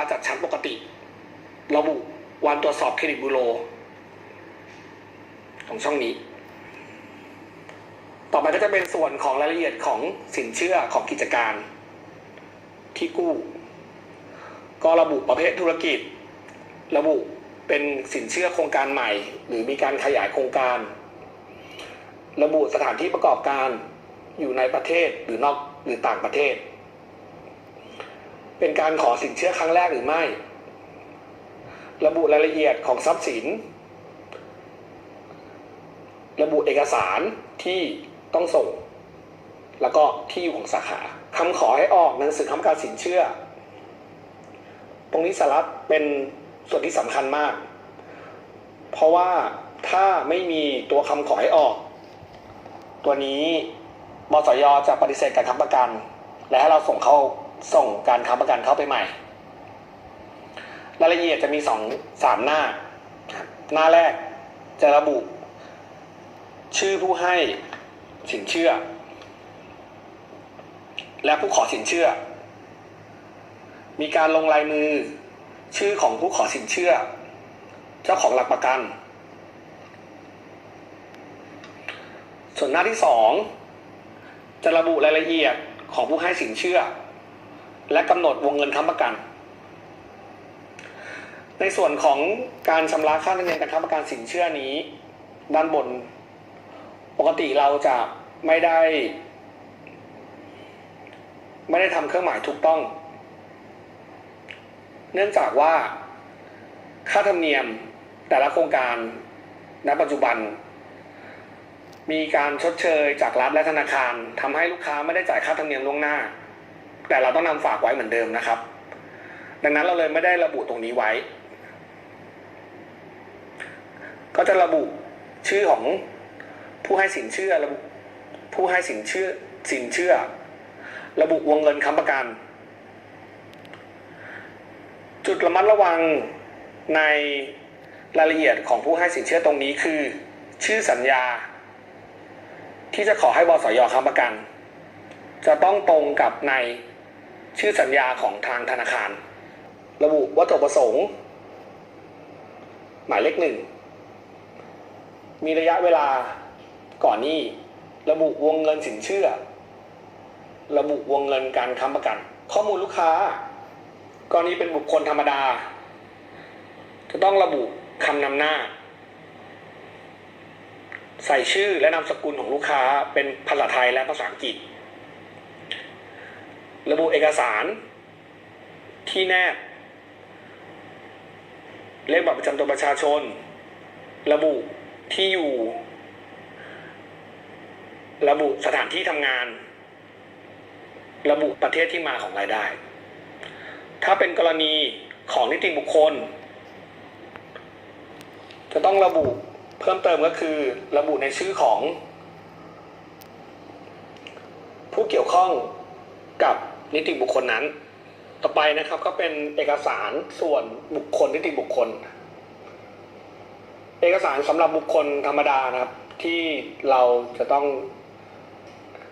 าจัดชั้นปกติ ระบุวันตรวจสอบเครดิตบูโร ของช่องนี้ ต่อไปก็จะเป็นส่วนของรายละเอียดของสินเชื่อของกิจการที่กู้ ก็ระบุประเภทธุรกิจ ระบุเป็นสินเชื่อโครงการใหม่ หรือมีการขยายโครงการ ระบุสถานที่ประกอบการอยู่ในประเทศหรือนอกหรือต่างประเทศ เป็นการขอสินเชื่อครั้งแรกหรือไม่ ระบุรายละเอียดของทรัพย์สิน ระบุเอกสารที่ต้องส่ง แล้วก็ที่อยู่ของสาขาคำขอให้ออกหนังสือคำประการสินเชื่อ ตรงนี้สาระเป็นส่วนที่สำคัญมาก เพราะว่าถ้าไม่มีตัวคำขอให้ออก ตัวนี้บสยจะปฏิเสธการค้ำประกัน และให้เราส่งเข้า ส่งการค้ำประกันเข้าไปใหม่ รายละเอียดจะมีสองสามหน้า หน้าแรกจะระบุ ชื่อผู้ให้สินเชื่อ และผู้ขอสินเชื่อ มีการลงลายมือ ชื่อของผู้ขอสินเชื่อ เจ้าของหลักประกัน ส่วนหน้าที่สองจะระบุรายละเอียดของผู้ให้สินเชื่อ และกำหนดวงเงินค้ำประกัน ในส่วนของการชำระค่าธรรมเนียมการค้ำประกันสินเชื่อนี้ ด้านบน ปกติเราจะไม่ได้ ไม่ได้ทำเครื่องหมายถูกต้อง เนื่องจากว่า ค่าธรรมเนียมแต่ละโครงการณปัจจุบัน มีการชดเชยจากรัฐและธนาคารทำให้ลูกค้าไม่ได้จ่ายค่าธรรมเนียมล่วงหน้า แต่เราต้องนำฝากไว้เหมือนเดิมนะครับ ดังนั้นเราเลยไม่ได้ระบุตรงนี้ไว้ ก็จะระบุชื่อของผู้ให้สินเชื่อระบุผู้ให้สินเชื่อสินเชื่อ ระบุวงเงินค้ำประกัน จุดระมัดระวังในรายละเอียดของผู้ให้สินเชื่อตรงนี้คือ ชื่อสัญญา ที่จะขอให้บสยค้ำประกัน จะต้องตรงกับใน ชื่อสัญญาของทางธนาคาร ระบุวัตถุประสงค์ หมายเลขหนึ่งมีระยะเวลาก่อนหนี้ ระบุวงเงินสินเชื่อ ระบุวงเงินการค้ำประกัน ข้อมูลลูกค้ากรณีเป็นบุคคลธรรมดา จะต้องระบุคำนำหน้า ใส่ชื่อและนามสกุลของลูกค้าเป็นภาษาไทยและภาษาอังกฤษ ระบุเอกสารที่แนบ เลขบัตรประจำตัวประชาชน ระบุที่อยู่ ระบุสถานที่ทำงาน ระบุประเทศที่มาของรายได้ ถ้าเป็นกรณีของนิติบุคคล จะต้องระบุเพิ่มเติมก็คือ ระบุในชื่อของ ผู้เกี่ยวข้องกับ นิติบุคคลนั้น ต่อไปนะครับก็เป็นเอกสารส่วนบุคคลนิติบุคคล เอกสารสำหรับบุคคลธรรมดานะครับ ที่เราจะต้อง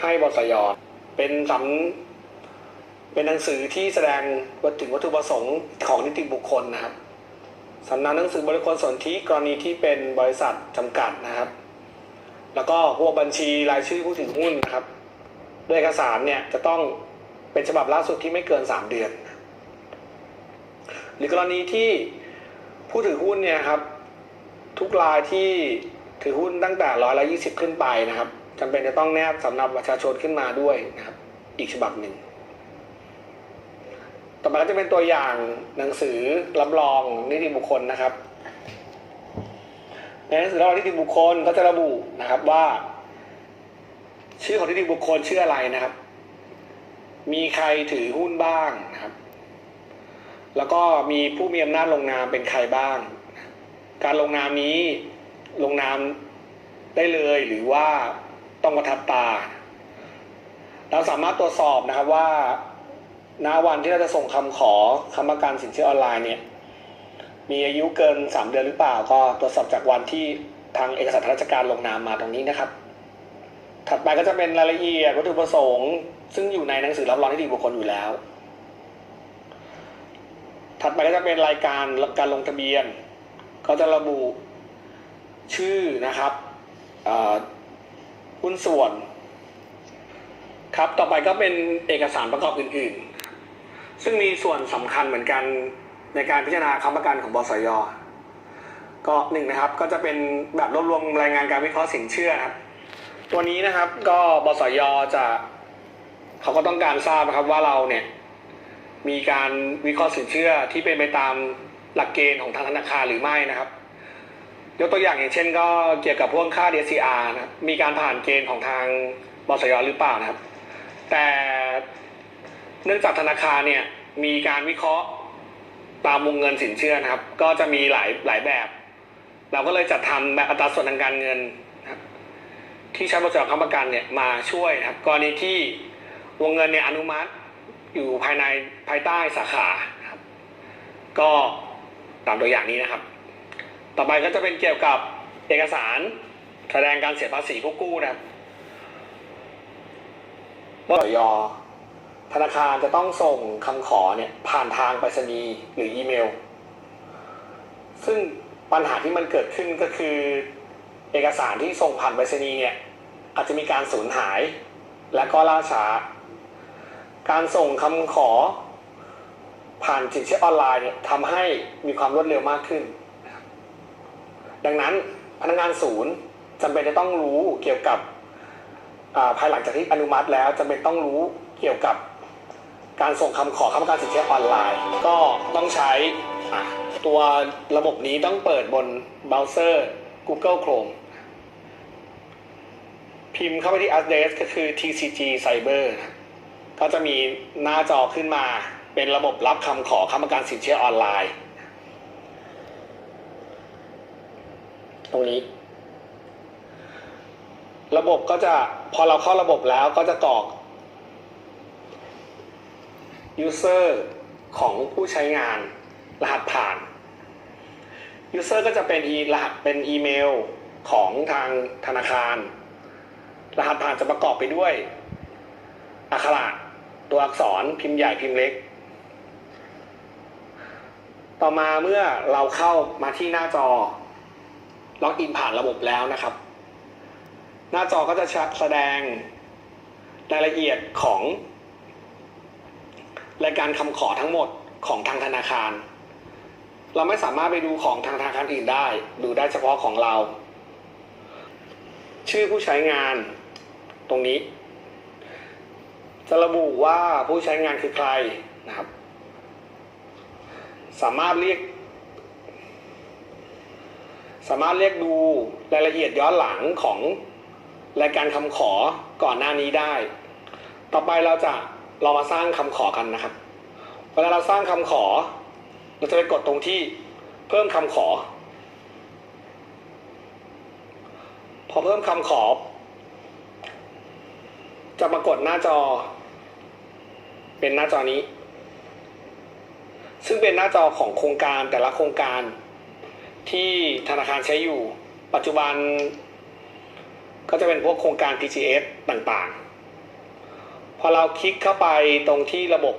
ให้บสยเป็นสำเป็นหนังสือที่แสดงวัตถึงวัตถุประสงค์ของนิติบุคคลนะครับสำเนาหนังสือบริคลสนธิกรณีที่เป็นบริษัทจำกัดนะครับ แล้วก็พวกบัญชีรายชื่อผู้ถือหุ้นนะครับด้วยเอกสารเนี่ยจะต้อง เป็นฉบับล่าสุดที่ไม่เกิน 3 เดือน หรือกรณีที่ผู้ถือหุ้นเนี่ยครับ ทุกรายที่ถือหุ้นตั้งแต่ร้อยละยี่สิบขึ้นไปนะครับจำเป็นจะต้องแนบสำเนาประชาชนขึ้นมาด้วยนะครับ อีกฉบับหนึ่งต่อมาก็จะเป็นตัวอย่างหนังสือรับรองนิติบุคคลนะครับ ในหนังสือรับรองนิติบุคคลก็จะระบุนะครับว่า ชื่อของนิติบุคคลชื่ออะไรนะครับ มีใครถือหุ้นบ้างนะครับ แล้วก็มีผู้มีอำนาจลงนามเป็นใครบ้าง การลงนามนี้ลงนามได้เลยหรือว่าต้องประทับตา เราสามารถตรวจสอบนะครับว่าณวันที่เราจะส่งคำขอคำประกันสินเชื่อออนไลน์เนี่ยมีอายุเกิน 3 เดือนหรือเปล่า ก็ตรวจสอบจากวันที่ทางเอกสารราชการลงนามมาตรงนี้นะครับ ถัดไปก็จะเป็นรายละเอียดวัตถุประสงค์ ซึ่งอยู่ในหนังสือรับรองนิติบุคคลอยู่แล้ว ถัดไปก็จะเป็นรายการการลงทะเบียน ก็จะระบุชื่อนะครับอ่อหุ้นส่วน ครับต่อไปก็เป็นเอกสารประกอบอื่น ๆ ซึ่งมีส่วนสำคัญเหมือนกันในการพิจารณาค้ำประกันของบสยก็หนึ่งนะครับก็จะเป็นแบบรวบรวมรายงานการวิเคราะห์สินเชื่อครับ ตัวนี้นะครับก็บสยจะ เขาก็ต้องการทราบนะครับว่าเราเนี่ยมีการวิเคราะห์สินเชื่อที่เป็นไปตามหลักเกณฑ์ของทางธนาคารหรือไม่นะครับ ยกตัวอย่างอย่างเช่น ก็เกี่ยวกับพวกค่า DCR นะครับมีการผ่านเกณฑ์ของทางบสยหรือเปล่านะครับ แต่เนื่องจากธนาคารเนี่ยมีการวิเคราะห์ตามวงเงินสินเชื่อนะครับ ก็จะมีหลายหลายแบบ เราก็เลยจัดทำแบบอัตราส่วนทางการเงินที่ใช้บริษัทค้ำประกันเนี่ยมาช่วยนะครับกรณีที่ วงเงินเนี่ยอนุมัติอยู่ภายในภายใต้สาขาครับ ก็ตามตัวอย่างนี้นะครับ ต่อไปก็จะเป็นเกี่ยวกับเอกสารแสดงการเสียภาษีผู้กู้นะครับบสยธนาคารจะต้องส่งคำขอเนี่ยผ่านทางไปรษณีย์หรืออีเมล ซึ่งปัญหาที่มันเกิดขึ้นก็คือ เอกสารที่ส่งผ่านไปรษณีย์เนี่ยอาจจะมีการสูญหาย และก็ล่าช้า การส่งคำขอผ่านสินเชื่อออนไลน์เนี่ยทำให้มีความรวดเร็วมากขึ้น ดังนั้นพนักงานศูนย์จำเป็นจะต้องรู้เกี่ยวกับภายหลังจากที่อนุมัติแล้วจำเป็นต้องรู้เกี่ยวกับการส่งคำขอค้ำกันสินเชื่อออนไลน์ ก็ต้องใช้ตัวระบบนี้ต้องเปิดบนเบราว์เซอร์ Google Chrome พิมพ์เข้าไปที่ address ก็คือ TCG Cyber นะ ก็จะมีหน้าจอขึ้นมา เป็นระบบรับคำขอค้ำประกันสินเชื่อออนไลน์ ตรงนี้ ระบบก็จะพอเราเข้าระบบแล้วก็จะกรอก user ของผู้ใช้งานรหัสผ่าน user ก็จะเป็นอีรหัสเป็นอีเมลของทางธนาคาร รหัสผ่านจะประกอบไปด้วยอักขระ ตัวอักษรพิมพ์ใหญ่พิมพ์เล็ก ต่อมาเมื่อเราเข้ามาที่หน้าจอล็อกอินผ่านระบบแล้วนะครับ หน้าจอก็จะชัดแสดงรายละเอียดของรายการคำขอทั้งหมดของทางธนาคาร เราไม่สามารถไปดูของทางธนาคารอื่นได้ ดูได้เฉพาะของเรา ชื่อผู้ใช้งานตรงนี้ จะระบุว่าผู้ใช้งานคือใครนะครับ สามารถเรียก สามารถเรียกดูรายละเอียดย้อนหลังของรายการคำขอก่อนหน้านี้ได้ ต่อไปเราจะเรามาสร้างคำขอกันนะครับ เวลาเราสร้างคำขอ เราจะไปกดตรงที่เพิ่มคำขอ พอเพิ่มคำขอ จะปรากฏหน้าจอ เป็นหน้าจอนี้ ซึ่งเป็นหน้าจอของโครงการแต่ละโครงการที่ธนาคารใช้อยู่ ปัจจุบัน ก็จะเป็นพวกโครงการ PGS ต่างๆ พอเราคลิกเข้าไปตรงที่ระบบ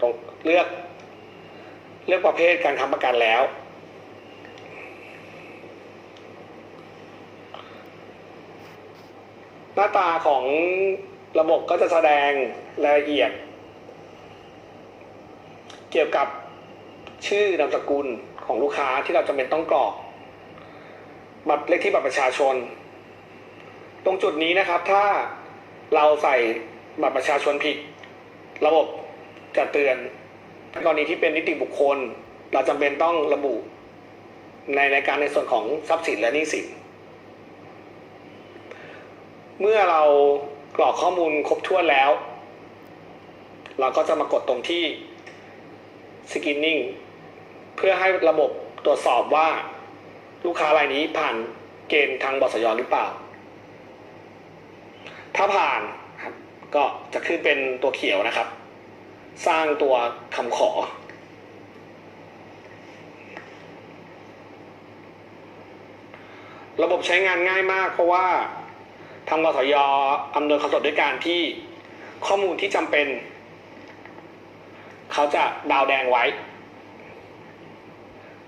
ตรงเลือกเลือกประเภทการค้ำประกันแล้ว หน้าตาของระบบก็จะแสดงรายละเอียด เกี่ยวกับชื่อนามสกุลของลูกค้าที่เราจำเป็นต้องกรอก บัตรเลขที่บัตรประชาชน ตรงจุดนี้นะครับ ถ้าเราใส่บัตรประชาชนผิด ระบบจะเตือนกรณีที่เป็นนิติบุคคล เราจำเป็นต้องระบุ ในรายการในส่วนของทรัพย์สินและหนี้สิน เมื่อเรากรอกข้อมูลครบถ้วนแล้ว เราก็จะมากดตรงที่ skinning เพื่อให้ระบบตรวจสอบว่าลูกค้ารายนี้ผ่านเกณฑ์ทางบสยหรือเปล่า ถ้าผ่านก็จะขึ้นเป็นตัวเขียวนะครับ สร้างตัวคำขอ ระบบใช้งานง่ายมากเพราะว่าทางบสยอำนวยความสะดวกด้วยการที่ข้อมูลที่จำเป็น เขาจะดาวแดงไว้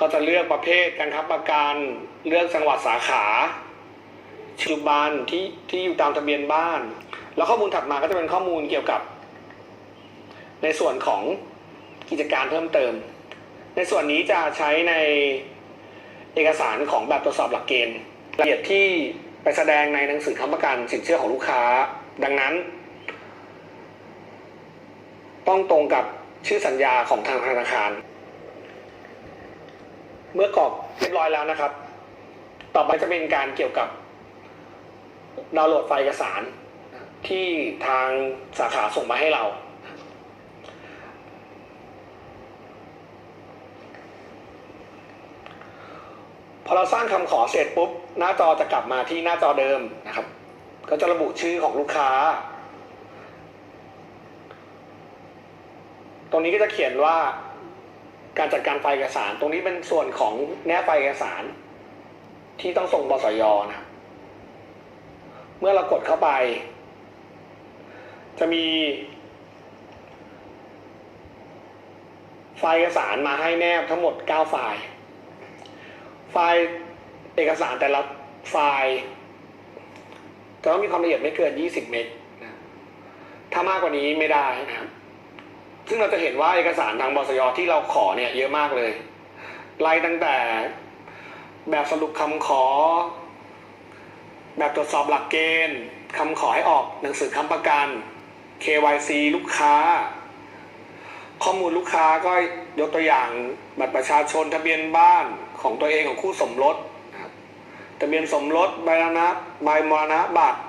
ก็จะเลือกประเภทการค้ำประกันเลือกจังหวัดสาขาปัจจุบันที่ที่อยู่ตามทะเบียนบ้าน แล้วข้อมูลถัดมาก็จะเป็นข้อมูลเกี่ยวกับ ในส่วนของกิจการเพิ่มเติม ในส่วนนี้จะใช้ในเอกสารของแบบตรวจสอบหลักเกณฑ์รายละเอียดที่ไปแสดงในหนังสือค้ำประกันสินเชื่อของลูกค้า ดังนั้น ต้องตรงกับ ชื่อสัญญาของทางธนาคาร เมื่อกรอกเรียบร้อยแล้วนะครับ ต่อไปจะเป็นการเกี่ยวกับดาวน์โหลดไฟล์เอกสาร ที่ทางสาขาส่งมาให้เรา พอเราสร้างคำขอเสร็จปุ๊บ หน้าจอจะกลับมาที่หน้าจอเดิมนะครับ ก็จะระบุชื่อของลูกค้า ตรงนี้ก็จะเขียนว่าการจัดการไฟล์เอกสาร ตรงนี้เป็นส่วนของแนบไฟล์เอกสาร ที่ต้องส่งบสยนะเมื่อเรากดเข้าไป จะมี ไฟล์เอกสารมาให้แนบทั้งหมด 9 ไฟล์ ไฟล์เอกสารแต่ละไฟล์จะต้องมีความละเอียดไม่เกิน 20 เมกถ้ามากกว่านี้ไม่ได้นะครับ ซึ่งเราจะเห็นว่าเอกสารทางบสยที่เราขอเนี่ยเยอะมากเลยไล่ตั้งแต่แบบสรุปคำขอ แบบตรวจสอบหลักเกณฑ์คำขอให้ออกหนังสือค้ำประกัน KYC ลูกค้า ข้อมูลลูกค้าก็ยกตัวอย่างบัตรประชาชนทะเบียนบ้านของตัวเองของคู่สมรสทะเบียนสมรสใบมรณะใบมรณะบัตร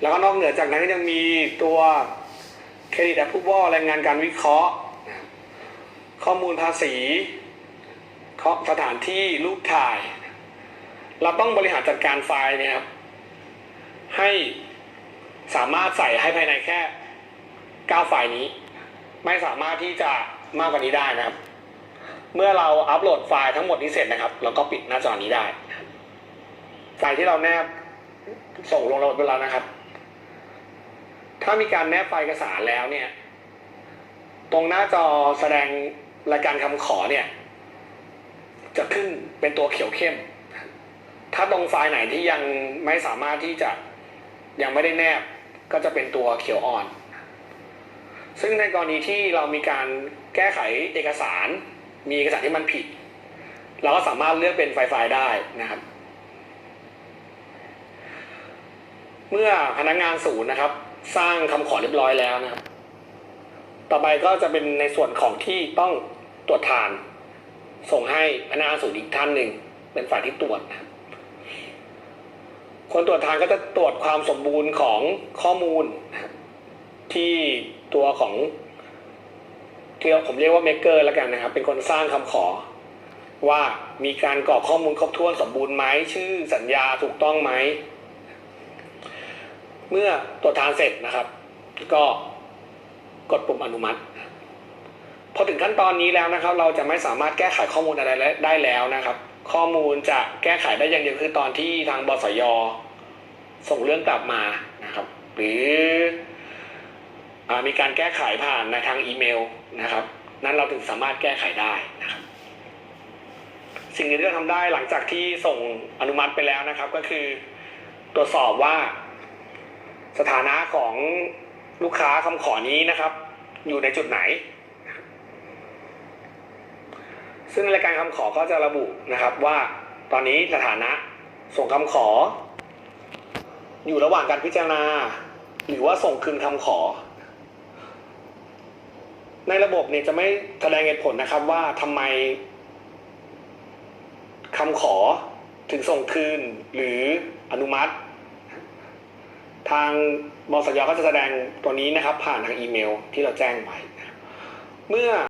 แล้วก็นอกเหนือจากนั้นก็ยังมีตัว เครดิตแอปพูบอรายงานการวิเคราะห์ ข้อมูลภาษีสถานที่รูปถ่าย เราต้องบริหารจัดการไฟล์เนี่ยครับให้สามารถใส่ให้ภายในแค่9ไฟล์นี้ ไม่สามารถที่จะมากกว่านี้ได้นะครับ เมื่อเราอัปโหลดไฟล์ทั้งหมดนี้เสร็จนะครับ เราก็ปิดหน้าจอนี้ได้ ไฟล์ที่เราแนบส่งลงระบบไปแล้วนะครับ ถ้ามีการแนบไฟล์เอกสารแล้วเนี่ย ตรงหน้าจอแสดงรายการคำขอเนี่ย จะขึ้นเป็นตัวเขียวเข้ม ถ้าตรงไฟล์ไหนที่ยังไม่สามารถที่จะยังไม่ได้แนบก็จะเป็นตัวเขียวอ่อน ซึ่งในกรณีที่เรามีการแก้ไขเอกสาร มีเอกสารที่มันผิด เราก็สามารถเลือกเป็นไฟล์ไฟล์ได้นะครับ เมื่อพนักงานศูนย์นะครับ สร้างคำขอเรียบร้อยแล้วนะครับ ต่อไปก็จะเป็นในส่วนของที่ต้องตรวจทาน ส่งให้พนักงานศูนย์อีกท่านหนึ่งเป็นฝ่ายที่ตรวจคนตรวจทานก็จะตรวจความสมบูรณ์ของข้อมูลนะครับที่ตัวของที่ผมเรียกว่าเมกเกอร์แล้วกันนะครับ เป็นคนสร้างคำขอ ว่ามีการกรอกข้อมูลครบถ้วนสมบูรณ์ไหมชื่อสัญญาถูกต้องไหม เมื่อตรวจทานเสร็จนะครับ ก็กดปุ่มอนุมัติ พอถึงขั้นตอนนี้แล้วนะครับ เราจะไม่สามารถแก้ไขข้อมูลอะไรได้แล้วนะครับ ข้อมูลจะแก้ไขได้อย่างเดียวคือตอนที่ทางบสยส่งเรื่องกลับมานะครับ หรืออมีการแก้ไขผ่านในทางอีเมลนะครับ นั้นเราถึงสามารถแก้ไขได้นะครับ สิ่งที่เราทำได้หลังจากที่ส่งอนุมัติไปแล้วนะครับ ก็คือตรวจสอบว่า สถานะของลูกค้าคำขอนี้นะครับ อยู่ในจุดไหน ซึ่งรายการคำขอก็จะระบุนะครับว่าตอนนี้สถานะส่งคำขอ อยู่ระหว่างการพิจารณา หรือว่าส่งคืนคำขอ ในระบบเนี่ยจะไม่แสดงเหตุผลนะครับว่าทำไมคำขอถึงส่งคืนหรืออนุมัติ ทางบสยก็จะแสดงตัวนี้นะครับผ่านทางอีเมลที่เราแจ้งไปเมื่อ